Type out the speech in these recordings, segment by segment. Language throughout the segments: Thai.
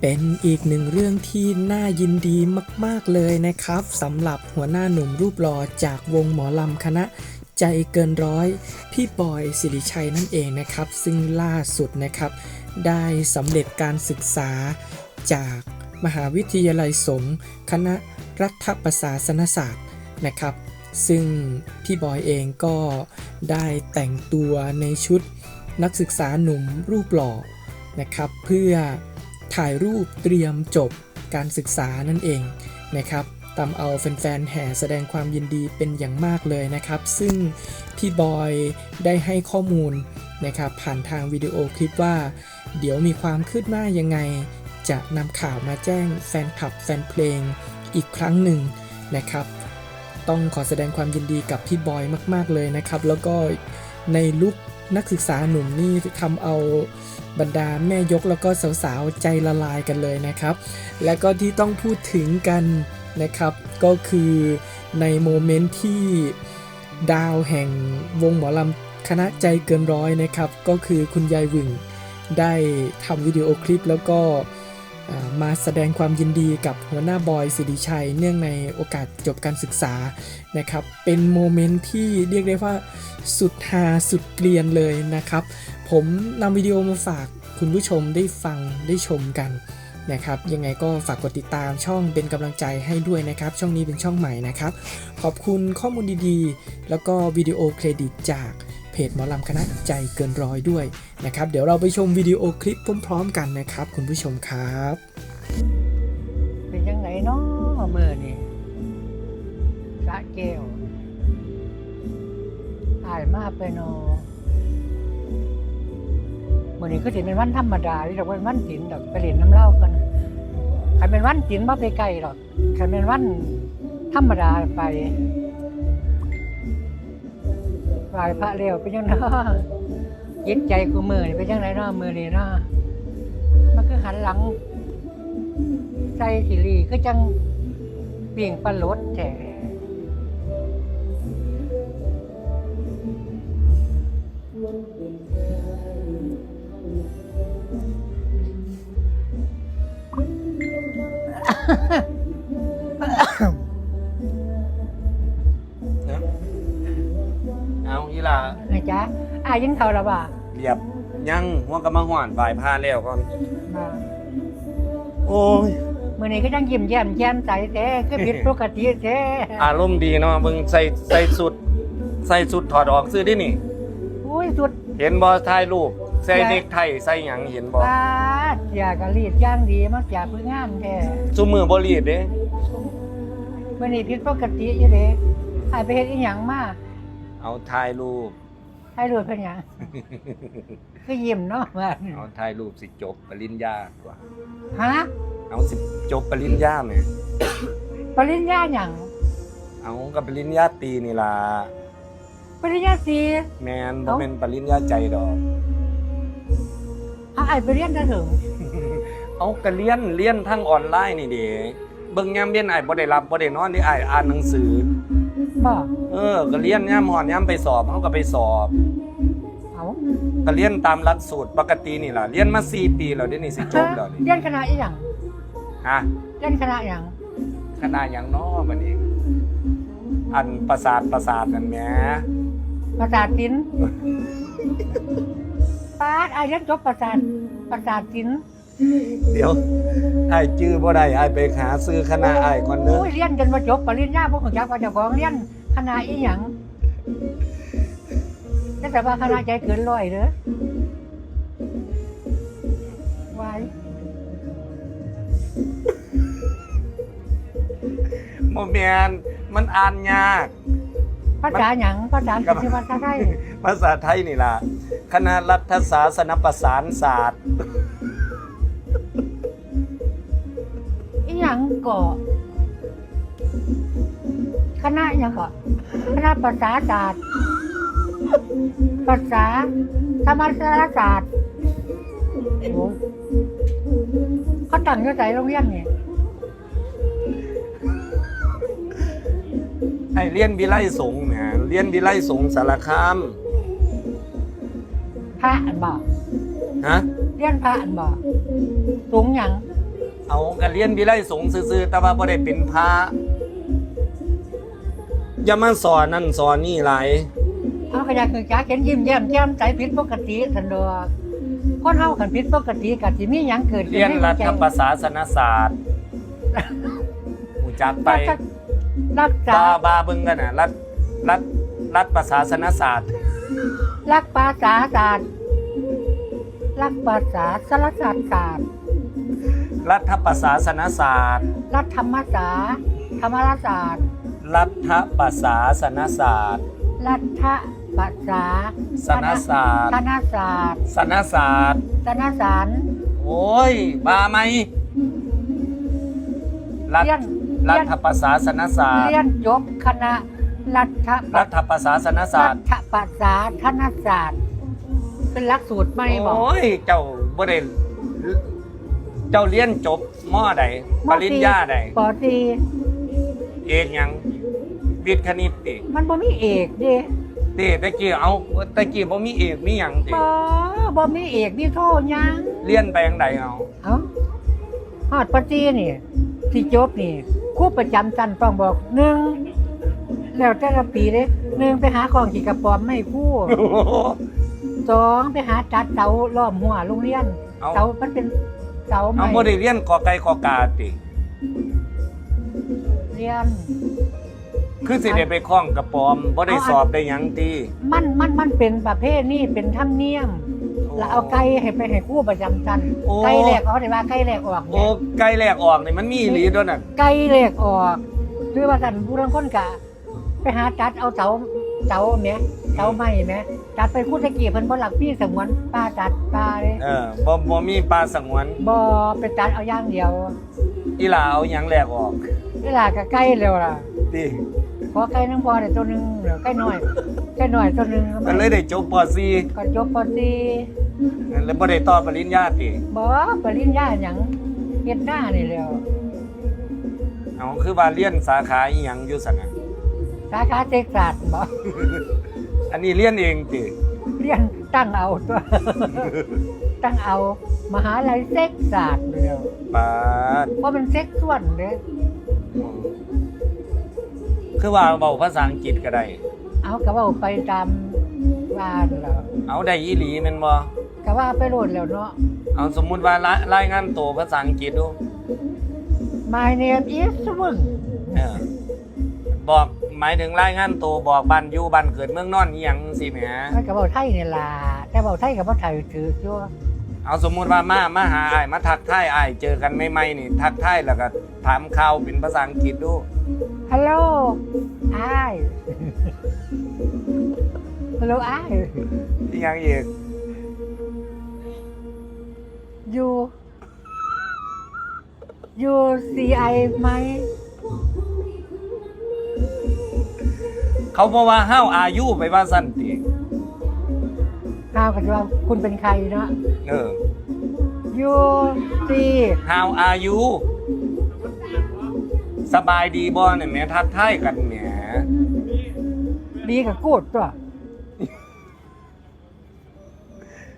เป็นอีกหนึ่งเรื่องที่น่ายินดีมาก ๆ เลยนะครับสำหรับหัวหน้าหนุ่มรูปหล่อจากวงหมอลำคณะใจเกินร้อย พี่บอยสิริชัยนั่นเองนะครับ ซึ่งล่าสุดนะครับ ได้สำเร็จการศึกษาจากมหาวิทยาลัยสงฆ์คณะรัฐประศาสนศาสตร์นะครับ ซึ่งพี่บอยเองก็ได้แต่งตัวในชุดนักศึกษาหนุ่มรูปหล่อนะครับ เพื่อ ถ่ายรูปเตรียมจบการศึกษานั่นเองนะครับตามเอาแฟนๆแห่แสดงความยินดีเป็นอย่างมากเลยนะครับ ซึ่งพี่บอยได้ให้ข้อมูลนะครับผ่านทางวิดีโอคลิปว่า เดี๋ยวมีความคืบหน้ายังไง จะนำข่าวมาแจ้งแฟนคลับแฟนเพลงอีกครั้งหนึ่งนะครับ ต้องขอแสดงความยินดีกับพี่บอยมาก ๆเลยนะครับ แล้วก็ในลุค นักศึกษาหนุ่มนี่ทำเอาบรรดาแม่ยกแล้วก็สาวๆใจละลายกันเลยนะครับ และก็ที่ต้องพูดถึงกันนะครับ ก็คือในโมเมนต์ที่ดาวแห่งวงหมอลำคณะใจเกินร้อยนะครับ ก็คือคุณยายหวึงได้ทำวิดีโอคลิปแล้วก็ มาแสดงความยินดีกับหัวหน้าบอยสิริชัย เนื่องในโอกาสจบการศึกษานะครับ เป็นโมเมนต์ที่เรียกได้ว่าสุดฮาสุดเกลียนเลยนะครับ ผมนำวิดีโอมาฝากคุณผู้ชมได้ฟังได้ชมกันนะครับ ยังไงก็ฝากกดติดตามช่องเป็นกำลังใจให้ด้วยนะครับ ช่องนี้เป็นช่องใหม่นะครับ ขอบคุณข้อมูลดีๆ แล้วก็วิดีโอเครดิตจาก จหมอลำคณะใจเกินร้อยด้วยนะครับ เดี๋ยวเราไปชมวิดีโอคลิปพร้อมๆกันนะครับ คุณผู้ชมครับ เป็นยังไงเนาะเมือนี่สะแก้วอายมากไปเนาะเมือนี้ก็ถือเป็นวันธรรมดาที่เราเป็นวันศิลดอกไปเล่นน้ำเล้ากันใครเป็นวันศิลบ่ไปไกลหรอกใครเป็นวันธรรมดาไป ไหว้พระเร็วเป็นยังไงเนาะจิตใจกูมือนี่เป็นยังไงเนาะมือนี่เนาะมันคือหันหลังใส่สิรีก็จังเบี่ยงปลาลดแท้ จ๊ะอายังเขาละบ่าเรียบยังหัวกำมาหว่านบ่ายพาแล้วก่อนบ่าโอ้ยมื่อนี้ก็จังยิ้มแย้มแจ่มใสแท้คือผิดปกติแท้อารมณ์ดีเนาะเบิ่งใส่ใส่สุด ใส่สุดถอดออกซื้อดินี่ อุ้ยสุดเห็นบ่ถ่ายรูปใส่เด็กไทยใส่หยังเห็นบ่ปาดอยากกะรีดย่างดีมักอยากเพื่องามแท้ซุมือบ่รีดเด้มื่อนี้ผิดปกติอยู่เด้อายไปเฮ็ดอีหยังมาเอาถ่ายรูป ให้รู้เป็นหยังคือยิ้มเนาะว่าเอาถ่ายรูปสิจบปริญญาตัวฮะเอาสิจบปริญญาแหมปริญญาหยังเอากับปริญญาตรีนี่ล่ะปริญญาตรี แม่นบ่เอ้าแม่นปริญญาใจดอก เอาอายไปเรียนได้ถึงเอาก็เรียนเรียนทางออนไลน์นี่เด้เบิ่งยามเรียนอ้ายบ่ได้รับบ่ได้นอนนี่อ้ายอ่านหนังสือ บ่เออก็เรียนย่ามหอนย่ามไปสอบเขาก็ไปสอบเอาก็เรียนตามหลักสูตรปกตินี่ล่ะเรียนมาสี่ปีแล้วเดี๋ยวนี้สิจบแล้วนี่เรียนคณะอีหยังฮะเรียนคณะหยังคณะหยังน้อบัดนี้ อันประสาทประสาทนั่นแหมภาษาศิลป์ปาดอายันจบภาษาภาษาศิลป์เดี๋ยวไอ้ายจื้อบ่ได้ไอ้ายไปหาซื้อคณะไอ้ายก่อนเด้อโอ้ยเรียนจนมาจบปริญญาพวกของจักว่าเจ้าของเรียน คณะอีหยังนั่นแต่ว่าคณะใจเกินร้อยเด้อไว้บ่แม่นมันอ่านยาก ภาษาหยังภาษาอังกฤษหรือภาษาไทยภาษาไทยนี่ล่ะ คณะรัฐศาสนประสานศาสตร์ อีหยังก็ค ณะอีหยังก็คณะภาษาศาสตร์ภาษาธรรมศาสตร์โอ้ยเขาตั้งอยู่ใจโรงเรียนนี่ไอ้เรียนวิไลสงฆ์แหมเรียนวิไลสงฆ์สารคามพระอันบ่ฮะเรียนพระอันบ่สูงหยังเอากันเรียนวิไลสงฆ์ซื่อๆแต่ว่าบ่ได้เป็นพระ อย่ามาสอนนั่นสอนนี่หลายเอาขยะคือจ้าเขียนยิ้มแย้มแจ่มใสผิดปกติสันดอกคนเฮาคันผิดปกติก็สิมีหยังเกิดขึ้เรียนในหัรัวใจฐประศาสนศาสตร์หูจักไปรัฐรักษาบาบาเบิ่งกันน่ะรัฐรัฐรัฐประศาสนศาสตร์ รักภาษาศาสตร์รักภาษาสารศาสตร์ศาสตร์รัฐประศาสนศาสตร์ รัฐธรรมศาสตร์ธรรมศาสตร์ รัฐประศาสนศาสตร์รัฐภาษาสนศาสตร์ธนศาสตร์สนศาสตร์ธนสารโอ้ยบาไหมรัฐเรียนรัเรียนฐประศาสนศาสตเรียร์นจบคณะรัฐรัฐประศาสนศารัสตร์ฐภาษาธนศาสตร์เป็นหลักสูตรไม่บอกโอ้ยเจ้าบ่ได้เจ้าเรียนจบมอใดปริญญาใดปอตรีเอกหยัง วิทย์คณิตติมันบ่มีเอกเด้ติตะกี้เอาตะกี้บ่มีเอกมีหยังติบ่บ่มีเอกมีโทหยังเรียนไปจังไดเอาเอ้าฮอดปอตรีนี่ที่จบนี่ครูประจำชั้นต้องบอกหนึ่งแล้วแต่ละปีเด้หนึ่งไปหาของขี่กระป๋อมไม่ครู่สองไปหาจัดเสาล้อมหัวโรงเรียนเอาเสามันเป็นเสาเอาไม้บ่ได้เรียนกอไก่กอกาติเรียน คือสิได้ไปคล้องกระปอมบ่ได้สอบได้หยังติมันมันมันเป็นประเภทนี่เป็นธรรมเนียมแล้วเอาไก่ให้ไปให้ครู่ประจำชั้นโอ้ไก่แหลกเอาได้ว่าไก่แหลกออกโอ้เนี่ยไก่แรกออกนี่มันมีอีหลีด้วยน่ะไก่แหลกออกหรือว่าท่านผู้ลางคนกะ ไปหาจัดเอาเสาเสาแหมเสาไม้แหมจัดไปคู่ตะกี้เพิ่นบ่หลักพี่สงวนป้าจัดป้าเลยเออบ่บ่มีปลาสงวนบ่ไปจัดเอาอย่างเดียวอีหลาเอาหยังแรกออกเวลาก็ไก่แล้วล่ะติ ขอไก่น้ำพอได้ตัวหนึงเดี๋ยวไก่น้อยไก่น้อยตัวหนึงมันเลยได้จบปก็จบปอตี .4 แล้วบ่ได้ต่อปริญญาติบ่ปริญญาหยังเฮ็ดหน้านี่แหล้วเอาคือว่าเรียนสาขาอีหยังอยู่ซั่นน่ะสาขาเทคนิคบ่อันนี้เรียนเองติเรียนตั้งเอาตัวตั้งเอา มหาลัยเซ็กศาสตร์เดียวปาดเพราะมันเซ็กส่วนเด้ คือว่าเว้าภาษาอังกฤษก็ได้ เอากะว่าไปตามวานแล้วเอาได้อีหลีแม่นบ่กะว่าไปโหลดแล้วเนาะ เอาสมมุติว่ารายรายงานตัวภาษาอังกฤษดู My name is มึงเออบอกหมายถึงรายงานตัวบอกบ้านอยู่บ้านเกิดเมืองนอนอีหยังสิแหมมันกะว่าไทยนี่ล่ะแต่ว่าไทยกับว่าไทยถือจั่วเอาสมมุติว่ามามาหาอ้ายมาทักทายอ้ายเจอกันใหม่ๆนี่ทักทายแล้วก็ถามข่าวเป็นภาษาอังกฤษดู ฮัลโหลอ้ายฮัลโหลอ้ายอีหยังอีกยูยูซีไอไหม เขาบอกว่าห้าวอายุไปว่าสั้นติข้าวกันว่าคุณเป็นใครเนาะเออยูซี how are you สบายดีบ่เนี่ยแหม่ทักทายกันแหมดีกับกูดตัว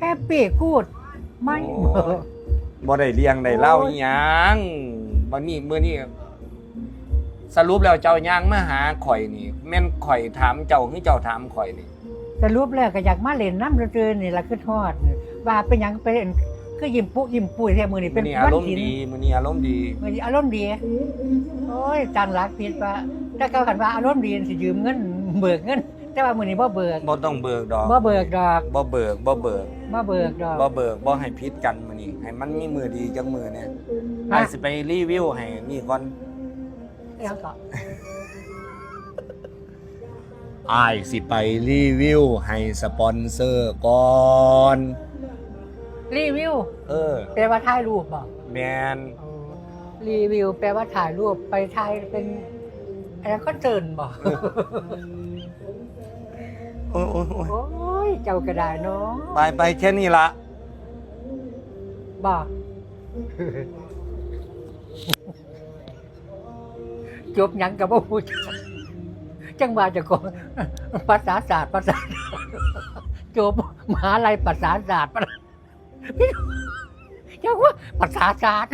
แฮปปี้กูดไม่เบอร์บ่ได้เลี้ยงได้เล่าอีหยังวันนี้มื้อนี้สรุปแล้วเจ้าย่างมาหาข่อยนี่ แม่นข่อยถามเจ้าคือเจ้าถามข่อยนี่ สรุปแล้วก็อยากมาเล่นน้ำเรือๆนี่ละคือทอดนี่ว่าเป็นหยังไปเล่น คือยิ้มปุ๊ยิ้มปุ้ยแท้มือนี่มื้เป็อนนี้อารมณ์ศีลดีมื้อนี้อารมณ์ดี มือนี้อารมณ์ดีโอ้ยจังรักผิดว่าถ้าเขากันว่าอารมณ์ดีสิยืมเงินเบิกเงิน แต่ว่ามือนี้บ่เบิกบ่ต้องเบิกดอก บ่เบิกดอกบ่เบิก บ่เบิก บ่เบิกดอก บ่เบิก บ่ให้พิษกันมื้อนี้ให้มันมีมือดีจังมือเนี่ยฮะอ้ายสิไปรีวิวให้นี่ก่อนแล้วก็อ้ายสิไปรีวิวให้สปอนเซอร์ก่อน รีวิวเออ แปลว่าถ่ายรูปบ่แมนรีวิว แปลว่าถ่ายรูปไปถ่ายเป็นอะไรก็เจินบ่โอ้ยโอ้ยโอ้ยโอ้ยเจ้าก็ได้เนาะไปไปแค่นี้ละบ่จบหยังกับบ่ฮู้จักจังว่าเจะของภาษาศาสตร์ภาษาจบมหาลัยภาษาศาสตร์เจ้าว่าภาษาศาสตร์